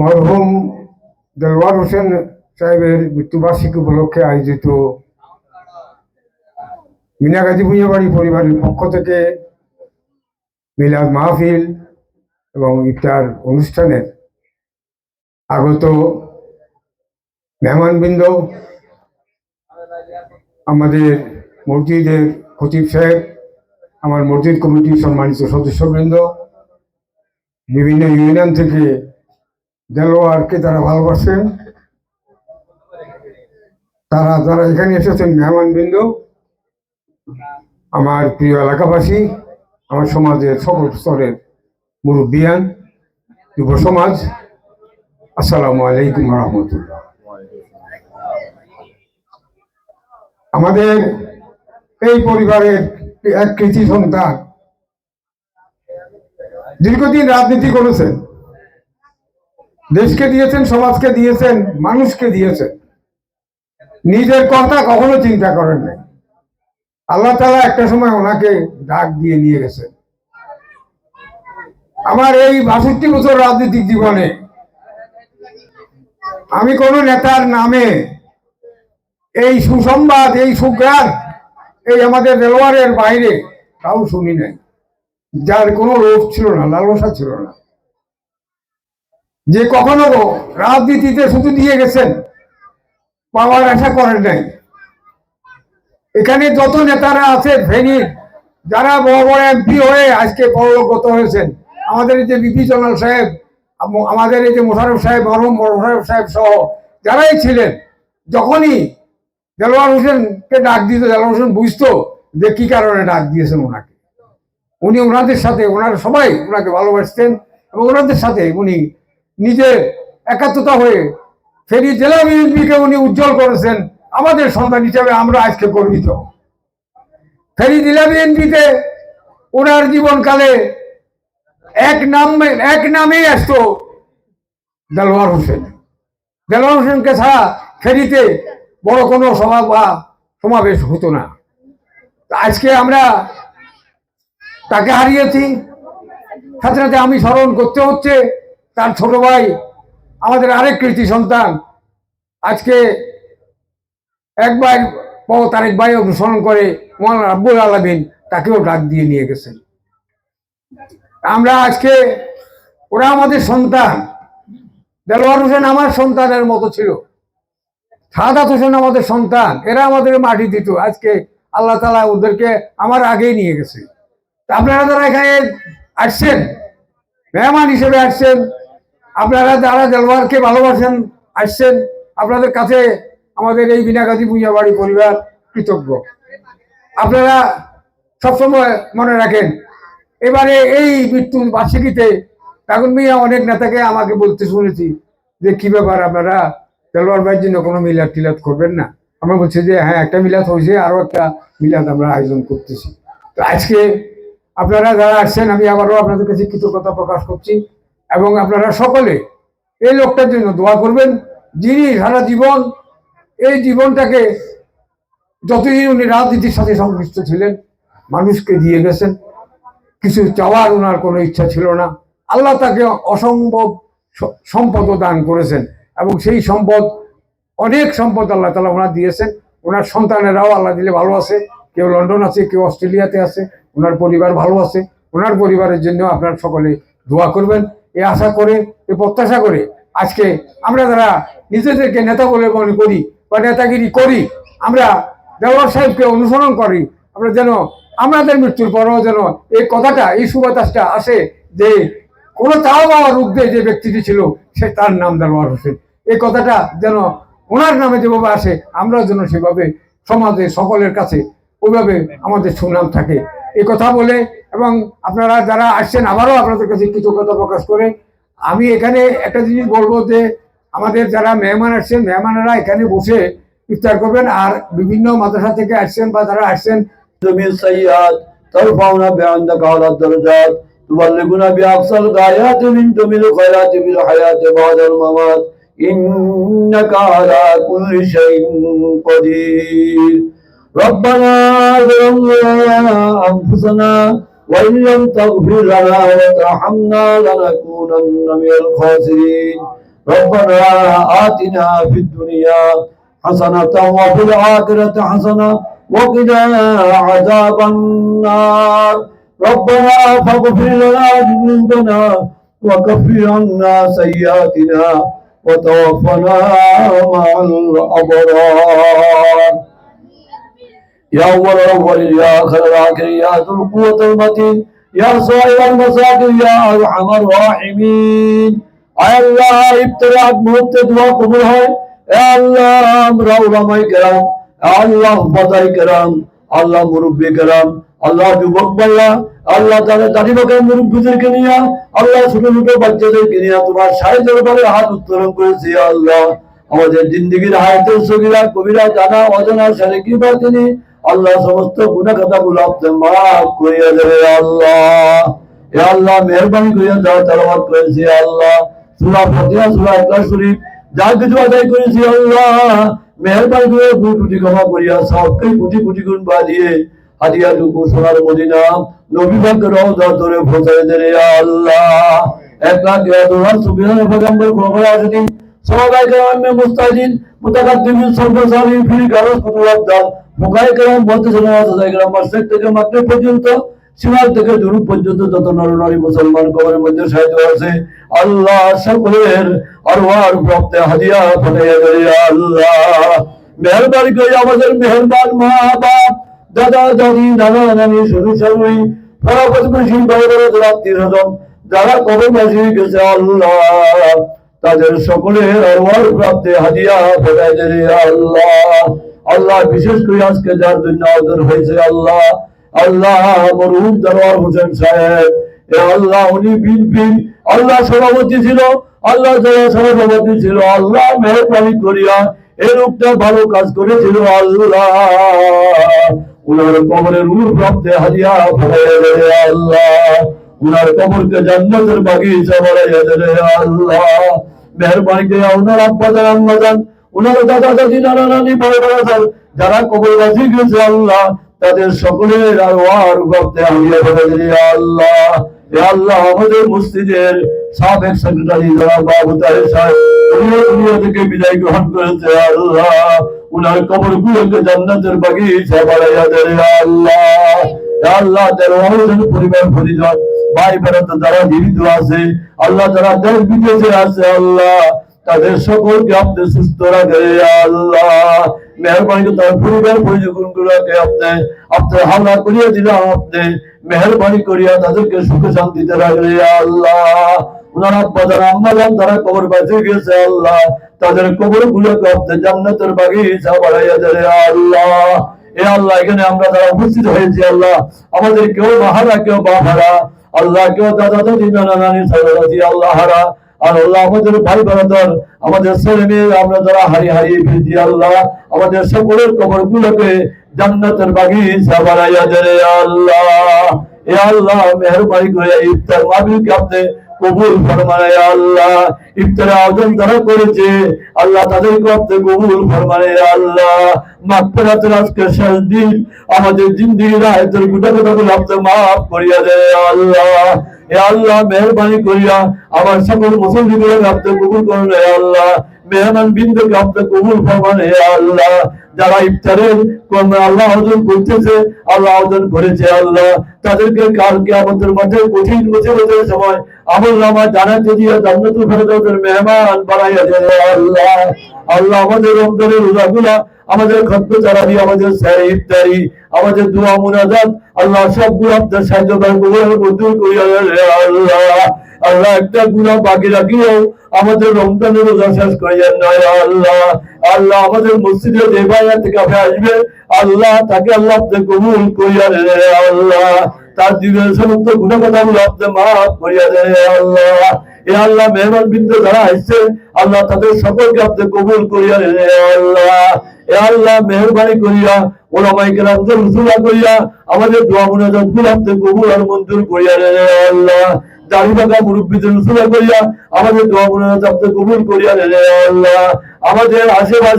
মরহুম দেলওয়ার হোসেন সাহেবের মৃত্যুবার্ষিকী উপলক্ষে আয়োজিত মিনাগাজী ভুঁইয়াবাড়ি পরিবারের পক্ষ থেকে মিলাদ মাহফিল এবং ইফতার অনুষ্ঠানের আগত মেহমানবৃন্দ, আমাদের মসজিদের খতিব সাহেব, আমার মসজিদ কমিটির সম্মানিত সদস্যবৃন্দ বিভিন্ন ইউনিয়ন থেকে দেলোয়ারকে তারা ভালোবাসেন, তারা, যারা এখানে এসেছেন, মেহমানবৃন্দ, আমার প্রিয় এলাকাবাসী, আমার সমাজের সকল স্তরের মুরব্বিয়ান যুব সমাজ, আসসালামু আলাইকুম রহমতুল্লাহ। আমাদের এই পরিবারের এক কৃতি সন্তান দীর্ঘদিন রাজনীতি করেছেন। দেশকে দিয়েছেন, সমাজকে দিয়েছেন, মানুষকে দিয়েছেন। নিজের কথা কখনো চিন্তা করেন নাই। আল্লাহ তালা একটা সময় ওনাকে ডাক দিয়ে নিয়ে গেছেন আমার এই বাষট্টি বছর রাজনৈতিক জীবনে আমি কোন নেতার নামে এই সুসংবাদ, এই সুগ্রাণ এই আমাদের রেলওয়ারের বাইরে তাও শুনি নাই। যার কোনো লোভ ছিল না, লালসা ছিল না। যে কখনো রাজনীতিতে শুধু দিয়ে গেছেন, পাওয়ার আশা করেন নাই। এখানে যত নেতারা আছে ফেনীর যারা বড় বড় এমপি হয়ে আজকে পরলোকগত হয়েছেন, আমাদের এই যে বিপি জনাল সাহেব আমাদের এই যে মোশারফ সাহেব মরহম মোশারফ সাহেব সহ যারাই ছিলেন, যখনই দেলোয়ার হোসেনকে ডাক দিত, দেলোয়ার হোসেন বুঝতো যে কি কারণে ডাক দিয়েছেন ওনাকে। উনি ওনাদের সাথে, ওনারা সবাই ওনাকে ভালোবাসতেন এবং ওনাদের সাথে উনি নিজের একাত্মতা হয়ে ফেরি জেলা বিএনপিকে উনি উজ্জ্বল করেছেন। আমাদের সন্তান হিসেবে আমরা আজকে গর্বিত। ফেরি জেলা বিএনপিতে ওনার জীবনকালে এক নাম, এক নামেই আসতো দেলোয়ার হোসেন। দেলোয়ার হোসেনকে ছাড়া ফেরিতে বড় কোনো সভা বা সমাবেশ হতো না। আজকে আমরা তাকে হারিয়েছি। সাথে সাথে আমি স্মরণ করতে হচ্ছে তার ছোট ভাই, আমাদের আরেক কৃতি সন্তান। আজকে একবার ও তারেক ভাই অনুসরণ করে মৌলানা আব্বুল আলমিন তাকেও ডাক দিয়ে নিয়ে গেছেন। আমরা আজকে, ওরা আমাদের সন্তান। দেলোয়ার হোসেন আমার সন্তানের মতো ছিল। সাদাত হোসেন আমাদের সন্তান। এরা আমাদের মাটি দিত। আজকে আল্লাহ তালা ওদেরকে আমার আগেই নিয়ে গেছে। আপনারা যারা এখানে আসছেন, মেহমান হিসেবে আসছেন, আপনারা যারা দেলওয়ারকে ভালোবাসেন, আসছেন, আপনাদের কাছে আমাদের এই বিনাগাজী ভুঁইয়াবাড়ি পরিবার কৃতজ্ঞ। আপনারা সবসময় মনে রাখেন, এবারে এই মৃত্যুর বার্ষিকীতে তাগুন মিয়া অনেক নেতাকে আমাকে বলতে শুনেছি যে, কি ব্যাপার আপনারা দেলোয়ার ভাইয়ের জন্য কোনো মিলাদ টিলাদ করবেন না? আমরা বলছি যে হ্যাঁ একটা মিলাদ হয়েছে, আরও একটা মিলাদ আমরা আয়োজন করতেছি। তো আজকে আপনারা যারা আসছেন, আমি আবারও আপনাদের কাছে কৃতজ্ঞতা প্রকাশ করছি এবং আপনারা সকলে এই লোকটার জন্য দোয়া করবেন, যিনি সারা জীবন এই জীবনটাকে যতদিন উনি রাজনীতির সাথে সংশ্লিষ্ট ছিলেন, মানুষকে দিয়ে গেছেন। কিছু চাওয়ার ওনার কোনো ইচ্ছা ছিল না। আল্লাহ তাকে অসম্ভব স- সম্পদও দান করেছেন এবং সেই সম্পদ, অনেক সম্পদ আল্লাহ তালা ওনার দিয়েছেন। ওনার সন্তানেরাও আল্লাহ দিলে ভালো আছে। কেউ লন্ডন আছে, কেউ অস্ট্রেলিয়াতে আছে, ওনার পরিবার ভালো আছে, ওনার পরিবারের জন্য আপনার সকলে দোয়া করবেন। এ আশা করে, এ প্রত্যাশা করে আজকে আমরা যারা নিজেদেরকে নেতা বলে মনে করি বা নেতাগিরি করি, আমরা দেওয়ার সাহেবকে অনুসরণ করি, আমরা যেন আমাদের মৃত্যুর পরও যেন এই কথাটা, এই সুবাতাসটা আসে যে কোনো তাও বাবা রুখবে যে ব্যক্তিটি ছিল, সে তার নাম দেওয়ার হোসেন এই কথাটা যেন ওনার নামে যেভাবে আসে আমরা যেন সেভাবে সমাজে সকলের কাছে ওইভাবে আমাদের সুনাম থাকে এই কথা বলে এবং আপনারা যারা আসছেন আবারও আপনাদের কাছে কৃতজ্ঞতা প্রকাশ করে আমি এখানে একটা জিনিস বলবো যে আমাদের যারা মেহমান আসছেন মেহমানেরা এখানে বসে ইফতার করবেন আর বিভিন্ন মাদ্রাসা থেকে আসছেন বা যারা আসছেন من السيئات ترفعنا بعندك على الدرجات تبلغنا بأقصى الغايات من جميل الخيرات في الحياة بعد الممات إنك على كل شيء قدير ربنا ظلمنا أنفسنا وإن لم تغفر لنا وترحمنا لنكونن من الخاسرين. ربنا آتنا في الدنيا حسنة وفي الآخرة حسنة وقنا عذاب النار. ربنا فاغفر لنا ذنوبنا وكفر عنا سيئاتنا وتوفنا مع الأبرار. يا أول الأولين يا آخر الآخرين يا ذو القوة المتين يا صاحب المساكن يا أرحم الراحمين আয় আল্লাহ ইফতারাত মুহূর্তে দোয়া কবুল হয় এ আল্লাহ আমরা উলামায়ে কেরাম এ আল্লাহ বাজাই কেরাম আল্লাহ মুরব্বী কেরাম আল্লাহ যুবক বাল্লা আল্লাহ তাদের দাড়ি বাগান মুরব্বীদেরকে নিয়ে আল্লাহ ছোট ছোট বাচ্চাদেরকে নিয়ে তোমার সাড়ে দরবারে হাত উত্তোলন করেছি ইয়া আল্লাহ আমাদের জিন্দগির হায়াতের সগিরা কবিরা জানা অজানা সারে কি বাতিনি আল্লাহ সমস্ত খাতাগুলো আপনি মাফ করিয়া দেবে আল্লাহ। এ আল্লাহ, মেহরবানি করিয়া যাও তেলাওয়াত করেছি আল্লাহ। সূরা ফাতিহা, সূরা ইখলাস শরীফ, যা কিছু আদায় করেছি আল্লাহ। মেহরবানি করে ভুল ত্রুটি ক্ষমা করিয়া সবকে কোটি কোটি গুণ বাড়িয়ে হাদিয়া টুকু সোনার মদিনা নবী পাক রওজা ধরে পৌঁছায় দে আল্লাহ। এক লাখ দোহার সুবিধান পয়গম্বর খবর আসেনি সবাই মুস্তাজিন মুতাকাদ্দিমিন গারস বলতে থেকে পর্যন্ত সীমার থেকে পর্যন্ত যত মুসলমান কবরের মধ্যে সাহিত্য আছে, আল্লাহ সকলের আরওয়ার প্রাপ্তে হাদিয়া ফাটাইয়া আল্লাহ। মেহরবানি করে আমাদের মেহরবান মা বাপ দাদা, দাদি, নানা, নানি শুরু শুরুই পাড়া প্রতিবেশী, বড় বড় যারা কবরবাসী হয়ে গেছে, আল্লাহ। তাদের সকলের আরওয়ার প্রাপ্তে হাদিয়া ফাটাইয়া দেয়, আল্লাহ। আল্লাহ, বিশেষ করে আজকে যার জন্য আদর হয়েছে আল্লাহ আল্লাহ মরহুম দরবার হোসেন সাহেব। এ আল্লাহ, উনি বিএনপি আল্লাহ সভাপতি ছিল, আল্লাহ যারা সভাপতি ছিল, আল্লাহ মেহরবানি করিয়া এই লোকটা ভালো কাজ করেছিল, আল্লাহ। উনার কবরের রূপ প্রাপ্তে হাজিয়া আল্লাহ। উনার কবরকে জান্নাতের বাগিচা বাড়াইয়া দেয় আল্লাহ। মেহরবানি করে ওনার আব্বা জান, আম্মা ওনার দাদা দাদি নানা নানি বড় বড় যারা কবরবাসী গেছে আল্লাহ, তাদের সকলের আর ওয়ার করতে হাজিয়া ফেরাইয়া আল্লাহ। আল্লাহ, আমাদের মসজিদের সাবেক সেক্রেটারি যারা বাবু তাহের দুনিয়া থেকে বিদায় গ্রহণ করেছে আল্লাহ। উনার কবর গুলোকে জান্নাতের বাগিচা বাড়াইয়া দেয় আল্লাহ। আল্লাহ, তার ওয়ারসের পরিবার পরিজন ভাই বেড়াতে যারা জীবিত আছে, আল্লাহ যারা দেশ বিদেশে আছে আল্লাহ। তাদের সকলকে আপনি সুস্থ রাখে আল্লাহ। মেহরবানি তার পরিবার পরিজন গুলোকে আপনি আপনি হামলা করিয়া দিলাম আপনি মেহরবানি করিয়া তাদেরকে সুখে শান্তিতে রাখলে আল্লাহ। তারা কবর বাঁচে গেছে, আল্লাহ। তাদের কবর গুলোকে আপনি জান্নাতের বাড়াইয়া আল্লাহ। এ আল্লাহ, এখানে আমরা যারা উপস্থিত হয়েছি, আল্লাহ আমাদের কেউ বাহারা কেউ বাহারা আল্লাহ কেউ দাদা দাদি, নানা নানি সাদাদি আল্লাহ হারা। আর আল্লাহ আমাদের ভাই বারাদার আমাদের ছেলে মেয়ে, আমরা যারা হারিয়ে হারিয়ে ফিরছি, আল্লাহ আমাদের সকলের কবর গুলোকে জান্নাতের বাগিচা বানাইয়া দেয় আল্লাহ। এ আল্লাহ, মেহরবানি করে ইফতার আপনি কবুল আল্লাহ। ইফতার আয়োজন যারা করেছে, আল্লাহ তাদেরকে আপনি কবুল ফরমানে আল্লাহ। মাগফিরাতের আজকে শেষ দিন, আমাদের জিন্দিগির আয়তের গোটা করে আপনি মাফ করিয়া দেয় আল্লাহ। আল্লাহ, মেহরবানি করিয়া আমার সকল মুসলিমদের আপনি কবুল করুন হে আল্লাহ। মেহমান কবুল ফরমান আল্লাহ। যারা ইফতারের আল্লাহ অর্জন করতেছে, আল্লাহ অর্জন করেছে আল্লাহ। তাদেরকে কালকে আমাদের মাঝে কঠিন মুসিবতের সময় আমল নামা জানাতে দিয়ে জান্নাতুল ফেরদাউসের মেহমান বানাইয়া দেয় আল্লাহ। আল্লাহ আমাদের রমজানের রোজাগুলা, আমাদের খদ্দ চারাবি আমাদের ইফতারি, আমাদের দোয়া মুনাজাত, আল্লাহ সবগুলো আপনার সাহায্য মঞ্জুর করিয়া আল্লাহ। আল্লাহ একটা গুণা বাকি রাখিও আমাদের রমজানের রোজা শেষ করিয়া নয় আল্লাহ। আল্লাহ আমাদের মসজিদে যে থেকে আপনি আসবে আল্লাহ তাকে আল্লাহ কবুল করিয়া আল্লাহ। তার জীবনের সমস্ত গুণা কথাগুলো আপনি মাফ করিয়া হে আল্লাহ। এ আল্লাহ মেহমান বিন্দু যারা আসছে আল্লাহ তাদের সকলকে আপনি কবুল করিয়া আল্লাহ, এ আল্লাহ মেহরবানি করিয়া ওলামাই রসুলা করিয়া, আমাদের দোয়া মুনাজাত আপনি কবুল আর মঞ্জুর করিয়া আল্লাহ দাড়ি মুরব্বীদের রসুলা করিয়া, আমাদের দোয়া আপনি কবুল করিয়া আল্লাহ, আমাদের আশেপাশে